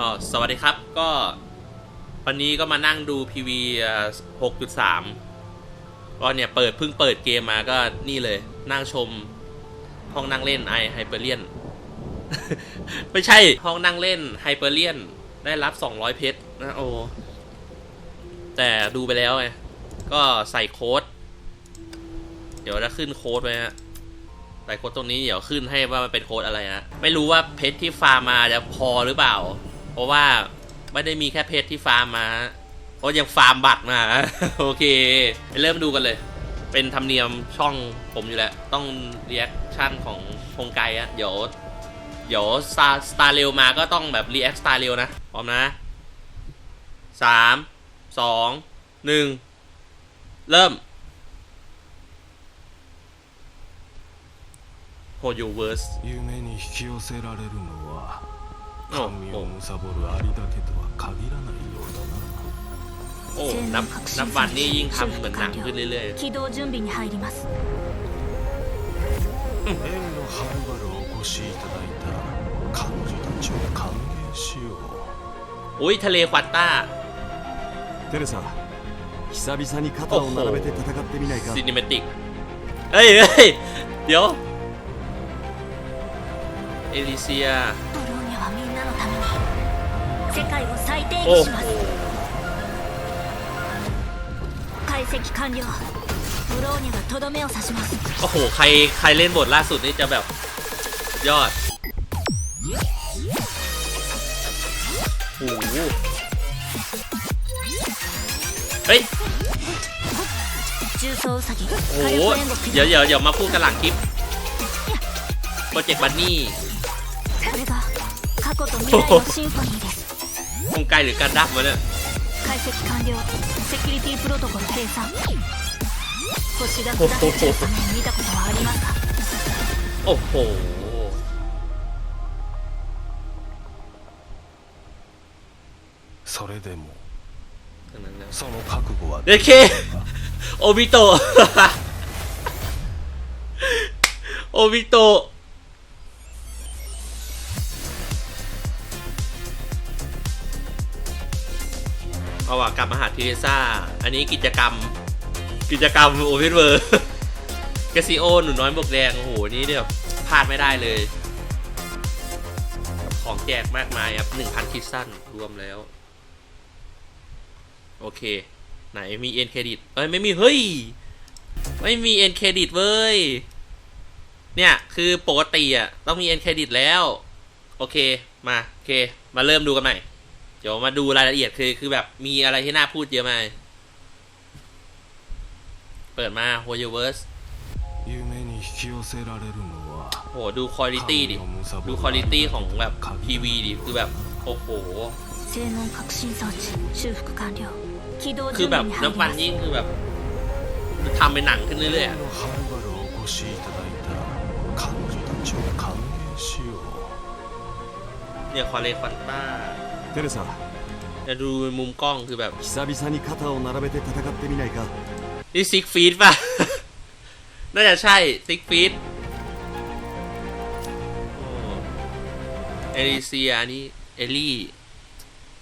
อ๋อสวัสดีครับก็วันนี้ก็มานั่งดู PV 6.3 ก็เนี่ยเปิดเพิ่งเปิดเกมมาก็นี่เลย นั่งชมห้องนั่งเล่นไอไฮเปอร์เลียนไม่ใช่ห้องนั่งเล่นไฮเปอร์เลียนได้รับ 200 เพชรนะโอ้แต่ดูไปแล้วไงก็ใส่โค้ด เดี๋ยวจะขึ้นโค้ดไว้ฮะใส่โค้ดตรงนี้เดี๋ยวขึ้นให้ว่ามันเป็นโค้ดอะไรนะไม่รู้ว่าเพชรที่ฟาร์มมาจะพอหรือเปล่า เพราะว่าไม่ได้มีแค่เพชรที่ฟาร์มมาเพราะยังฟาร์มบัตรมา โอเคไปเริ่มดูกันเลย เป็นธรรมเนียมช่องผมอยู่แล้ว ต้องเรีแอคชั่นของพงไกอะเดี๋ยว เดี๋ยวสตาร์สตาร์เร็วมาก็ต้องแบบรีแอคสตาร์เร็วนะ พร้อมนะสามสองหนึ่งเริ่ม โฮยูเวิร์ส 夢に引き寄せられるのはお 神を貪るアリだけとは限らないようだな โอ้ 性 นับ 能革 นับ 新 วันนี่ยิ่ง 装 ทำเหมือนหนังขึ้นเรื่อย 起動準備に入ります 例のはるばるお越しいただいた彼女たちを歓迎しよう ๆ อุ้ยทะเลควอนต้า テレサ久々に肩を並べて戦ってみないか ซีนิเมติกเอ้ยเอ้ย เดี๋ยว เอลิเซีย 世界を再定 โอ้ 義し โห ます解析完了ブローニャがとどめを刺します โอ้โห ใคร ใครเล่นบทล่าสุดนี่จะแบบ ยอดโอ้โหเฮ้ย 重装ウサギ火 โอ้โห 力煉獄 เดี๋ยวเดี๋ยวเดี๋ยวมาพูดกันหลังคลิป โปรเจกต์บันนี่ これが過去と未来のシンフォニーです ค งไกลหรือการดับวะเนี่ย 解析完了セキュリティプロトコル閉鎖星が砕けちゃうため見たことはありますか โอ้โห それでも ทั้งนั้นนะ その覚悟は เดเค โอบิโ เอาว่ะกลับมาหาทีเรซ่า อันนี้กิจกรรม กิจกรรมโอเพนเวอร์กซิโอหนูน้อยบวกแดง โอ้โห นี่เนี่ยพลาดไม่ได้เลย ของแจกมากมายครับ1,000คิดสั้นรวมแล้ว โอเค ไหนมีเอ็นเครดิตเอ้ย ไม่มี เฮ้ย ไม่มีเอ็นเครดิตเว้ย เนี่ย คือปกติอะ ต้องมีเอ็นเครดิตแล้ว โอเค มา โอเค มาเริ่มดูกันใหม่ เดี๋ยวมาดูรายละเอียดคือคือแบบมีอะไรที่น่าพูดเยอะไหมเปิดมาโฮยูเวิร์สโหดูคุณลิตี้ดิ ดูคุณลิตี้ของแบบทีวีดิ คือแบบ โอ้โห คือแบบน้ำมันยิ่งคือแบบทำเป็นหนังขึ้นเรื่อยๆเนี่ยคอเลคอนต้า テレサ จะดูมุมกล้องคือแบบ 久々に肩を並べて戦ってみないか นี่ซิกฟีดป่ะ น่าจะใช่ซิกฟีดเอลิเซียอันนี้เอลลี่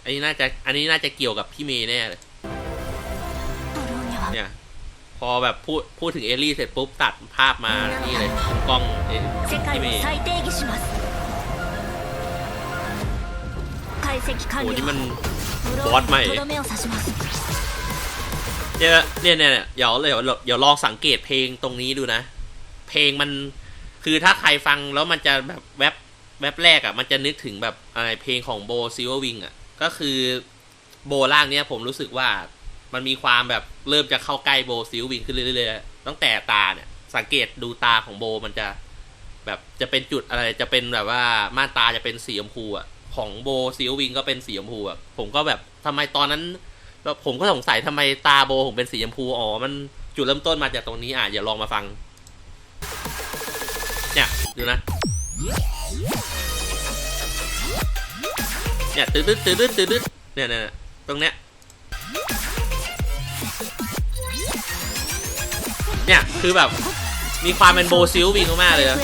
อันนี้น่าจะ อันนี้น่าจะเกี่ยวกับพี่เมย์แน่เลย ブローニャは เนี่ย พอแบบพูดพูดถึงเอลลี่เสร็จปุ๊บตัดภาพมา นี่เลยมุมกล้องเอ 世界 พี่ を เมย์ โอ้นี่มันบอสใหม่เนี่ยเนี่ยเนี่ยเดี๋ยวเดี๋ยวเดี๋ยวลองสังเกตเพลงตรงนี้ดูนะ เพลงมันคือถ้าใครฟังแล้วมันจะแบบแวบแวบแรกอะ่ะมันจะนึกถึงแบบอะไรเพลงของโบซิลเวอร์วิงอะก็คือโบล่างเนี่ยผมรู้สึกว่ามันมีความแบบเริ่มจะเข้าใกล้โบซิลวิงขึ้นเรื่อยๆตั้งแต่ตาเนี่ย สังเกตดูตาของโบมันจะ แบบจะเป็นจุดอะไรจะเป็นแบบว่าม่านตาจะเป็นสีชมพูอะ ของโบซิลวิงก็เป็นสีชมพูอะผมก็แบบทำไมตอนนั้นแล้วผมก็สงสัยทำไมตาโบผมเป็นสีชมพูอ๋อมันจุดเริ่มต้นมาจากตรงนี้อะอย่าลองมาฟัง เนี่ยดูนะเนี่ยตืดตืดตืดตืดตืดเนี่ยเนี่ยตรงเนี้ยเนี่ยคือแบบมีความเป็นโบซิลวิงมากเลยนะ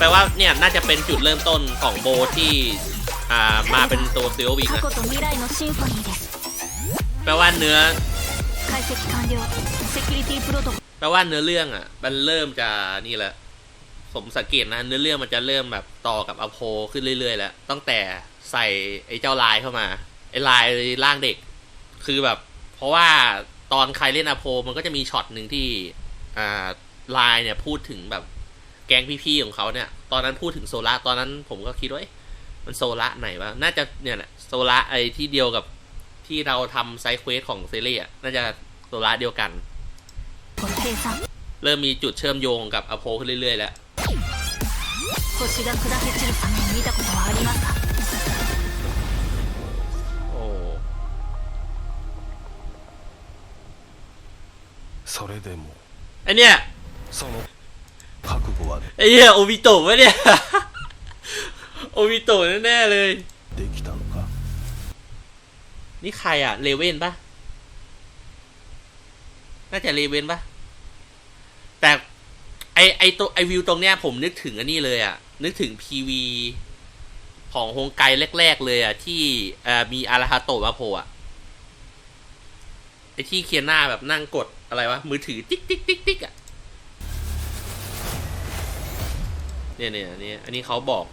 แปลว่าเนี่ยน่าจะเป็นจุดเริ่มต้นของโบที่อ่ามาเป็นตัวซิลวิกนะแปลว่าเนื้อแปลว่าเนื้อเรื่องอะ มันเริ่มจะนี่แหละผมสังเกตนะเนื้อเรื่องมันจะเริ่มแบบต่อกับอโพขึ้นเรื่อยๆแล้วตั้งแต่ใส่ไอ้เจ้าลายเข้ามาไอ้ลายร่างเด็ก คือแบบ เพราะว่าตอนใครเล่นอโพมันก็จะมีช็อตหนึ่งที่อ่าลายเนี่ยพูดถึงแบบ แก๊งพี่ๆของเขาเนี่ย ตอนนั้นพูดถึงโซล่าตอนนั้นผมก็คิดว่าเอ๊ะมันโซล่าไหนวะน่าจะเนี่ยแหละโซล่าไอ้ที่เดียวกับที่เราทำไซด์เควสของเซเรียน่าจะโซล่าเดียวกัน 計算 เริ่มมีจุดเชื่อมโยงกับอโพขึ้นเรื่อยๆ แล้ว 星が砕け散る様を見たことはありますか โอ้ それでも ไอเนี่ย その覚悟 は ไอเนี่ยโอบิโตะวะเนี่ย โอบิโตะแน่ๆเลย できたのか นี่ใครอะเลเว่นปะน่าจะเลเว่นปะแต่ไอไอตัวไอวิวตรงเนี้ยผมนึกถึงอันนี้เลยอะนึกถึงพีวีของฮงไกแรก ๆ เลยอะที่เอ่อมีอาราฮาโตะมาโผล่อะไอที่เคียน่าแบบนั่งกดอะไรวะ มือถือติ๊กติ๊กติ๊กติ๊กอะ เนี่ยเนี่ยอันนี้อันนี้เขาบอก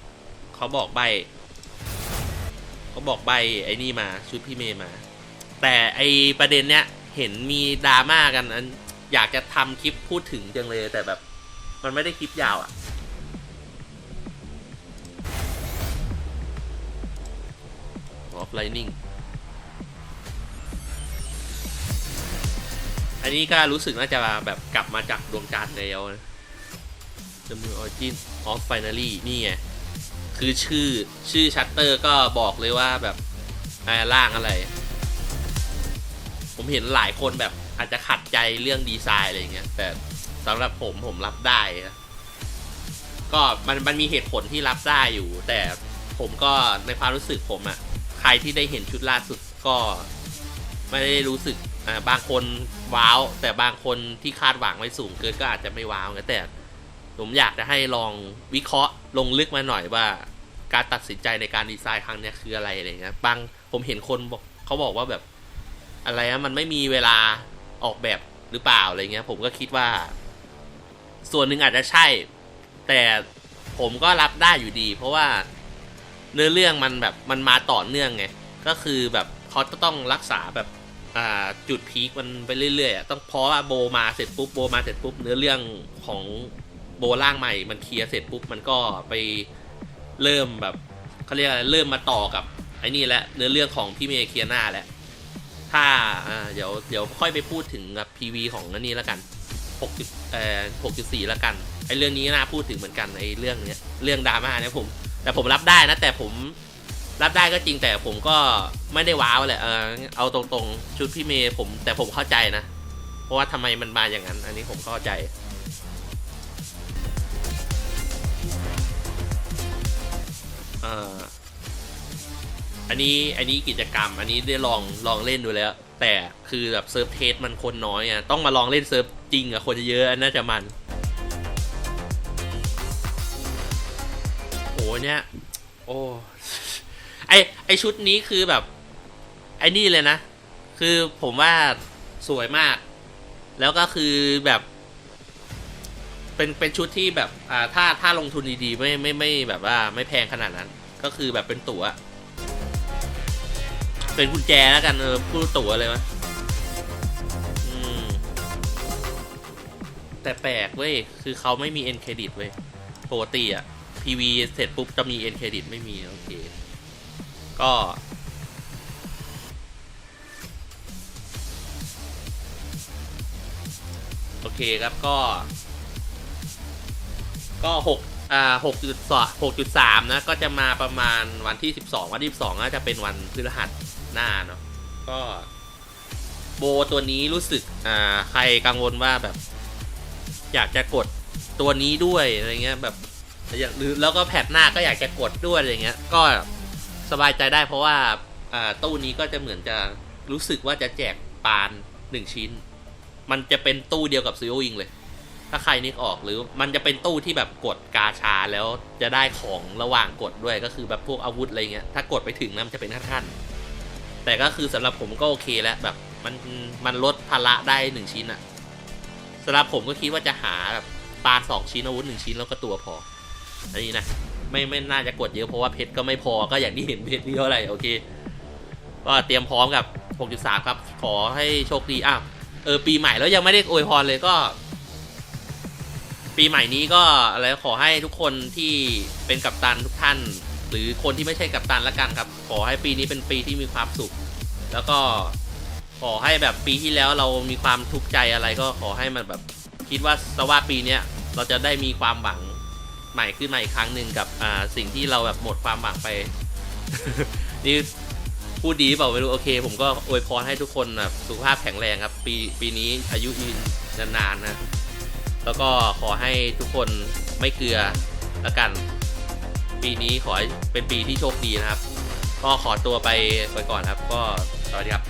เขาบอกใบเขาบอกใบไอ้นี่มาชุดพี่เมย์มา แต่ไอประเด็นเนี้ยเห็นมีดราม่ากันอันอยากจะทำคลิปพูดถึงจังเลยแต่แบบ มันไม่ได้คลิปยาวอะ่ะออฟไลนิ่งอันนี้ก็รู้สึกน่าจะแบบกลับมาจากดวงจันทร์แล้วนะ The Moon Origin of Finally นี่ไง คือชื่อชื่อชัตเตอร์ก็บอกเลยว่าแบบอ่าร่างอะไร ผมเห็นหลายคนแบบอาจจะขัดใจเรื่องดีไซน์อะไรอย่างเงี้ย แต่สำหรับผมผมรับได้นะก็มันมันมีเหตุผลที่รับได้อยู่ แต่ผมก็ในความรู้สึกผมอะใครที่ได้เห็นชุดล่าสุดก็ไม่ได้รู้สึกอ่าบางคนว้าว แต่บางคนที่คาดหวังไว้สูงเกินก็อาจจะไม่ว้าวแต่ ผมอยากจะให้ลองวิเคราะห์ลงลึกมาหน่อยว่า การตัดสินใจในการดีไซน์ครั้งนี้คืออะไรอะไรเงี้ยบางผมเห็นคนบอกเขาบอกว่าแบบ อะไรนะมันไม่มีเวลาออกแบบหรือเปล่าอะไรเงี้ย ผมก็คิดว่า ส่วนหนึ่งอาจจะใช่ แต่ผมก็รับได้อยู่ดี เพราะว่าเนื้อเรื่องมันแบบมันมาต่อเนื่องไงก็คือแบบเขาจะต้องรักษาแบบอ่าจุดพีคมันไปเรื่อยๆต้องเพราะว่าโบมาเสร็จปุ๊บโบมาเสร็จปุ๊บเนื้อเรื่องของ โบร่างใหม่มันเคลียร์เสร็จปุ๊บมันก็ไปเริ่มแบบเขาเรียกอะไรเริ่มมาต่อกับไอ้นี่แหละเนื้อเรื่องของพี่เมย์เคียนาแหละถ้าเดี๋ยวเดี๋ยวค่อยไปพูดถึงกับพีวีของอันนี้แล้วกัน60เอ่อ6.4แล้วกันไอ้เรื่องนี้น่าพูดถึงเหมือนกันไอ้เรื่องเนี้ยเรื่องดราม่าเนี่ยผม แต่ผมรับได้นะแต่ผมรับได้ก็จริงแต่ผมก็ไม่ได้ว้าวแหละเออเอาตรงๆชุดพี่เมย์ผมแต่ผมเข้าใจนะ เพราะว่าทำไมมันมาอย่างนั้น อันนี้ผมเข้าใจ อ่ออันนี้อันนี้กิจกรรม อันนี้ได้ลองลองเล่นดูแล้ว แต่คือแบบเซิร์ฟเทสมันคนน้อยอะต้องมาลองเล่นเซิร์ฟจริงอะคนจะเยอะอันน่าจะมันโอ้เนี่ยโอ้ไอไอชุดนี้คือแบบ ไอนี่เลยนะ คือผมว่าสวยมาก แล้วก็คือแบบ เป็นเป็นชุดที่แบบอ่าถ้าถ้าลงทุนดีๆ ไม่ไม่ไม่แบบว่าไม่แพงขนาดนั้น ก็คือแบบเป็นตั๋ว เป็นกุญแจแล้วกันเออพูดตั๋วเลยวะแต่แปลกเว้ย คือเขาไม่มีเอ็นเครดิตเว้ยปกติอะ PV เสร็จปุ๊บจะมีเอ็นเครดิตไม่มี โอเค ก็ โอเคครับก็ ก็หก อ่าหกจุดสหกจุดสามนะ ก็จะมาประมาณวันที่สิบสองวันที่สิบสองก็จะเป็นวันพฤหัสหน้าเนาะ ก็ โบตัวนี้รู้สึก อ่า ใครกังวลว่าแบบ อยากจะกดตัวนี้ด้วยอะไรเงี้ยแบบอย่างหรือแล้วก็แพทหน้าก็อยากจะกดด้วยอะไรเงี้ย ก็สบายใจได้เพราะว่า อ่า ตู้นี้ก็จะเหมือนจะรู้สึกว่าจะแจกปานหนึ่งชิ้น มันจะเป็นตู้เดียวกับซีโอวิงเลย ถ้าใครนึกออกหรือมันจะเป็นตู้ที่แบบกดกาชาแล้วจะได้ของระหว่างกดด้วยก็คือแบบพวกอาวุธอะไรเงี้ยถ้ากดไปถึงนะมันจะเป็นขั้นๆแต่ก็คือสำหรับผมก็โอเคแล้วแบบมันมันลดภาระได้หนึ่งชิ้นอะสำหรับผมก็คิดว่าจะหาแบบปาสองชิ้นอาวุธหนึ่งชิ้นแล้วก็ตัวพออันนี้นะไม่ไม่น่าจะกดเยอะเพราะว่าเพชรก็ไม่พอก็อย่างที่เห็นเพชรนี่เท่าไหร่โอเคก็เตรียมพร้อมกับ 6.3 ครับ ขอให้โชคดีอ้าวเออปีใหม่แล้วยังไม่ได้อวยพรเลยก็ ปีใหม่นี้ก็อะไรขอให้ทุกคนที่เป็นกัปตันทุกท่าน หรือคนที่ไม่ใช่กัปตันละกันครับ ขอให้ปีนี้เป็นปีที่มีความสุข แล้วก็ขอให้แบบปีที่แล้วเรามีความทุกข์ใจอะไรก็ขอให้มันแบบคิดว่าสว่าปีเนี้ยเราจะได้มีความหวังใหม่ขึ้นมาอีกครั้งหนึ่งกับอ่าสิ่งที่เราแบบหมดความหวังไป นี่พูดดีเปล่าไม่รู้โอเค ผมก็อวยพรให้ทุกคนแบบสุขภาพแข็งแรงครับ ปีปีนี้อายุยืนนานๆนะ แล้วก็ขอให้ทุกคนไม่เกลือแล้วกัน ปีนี้ขอให้เป็นปีที่โชคดีนะครับ ก็ขอตัวไปไปก่อนครับ ก็สวัสดีครับ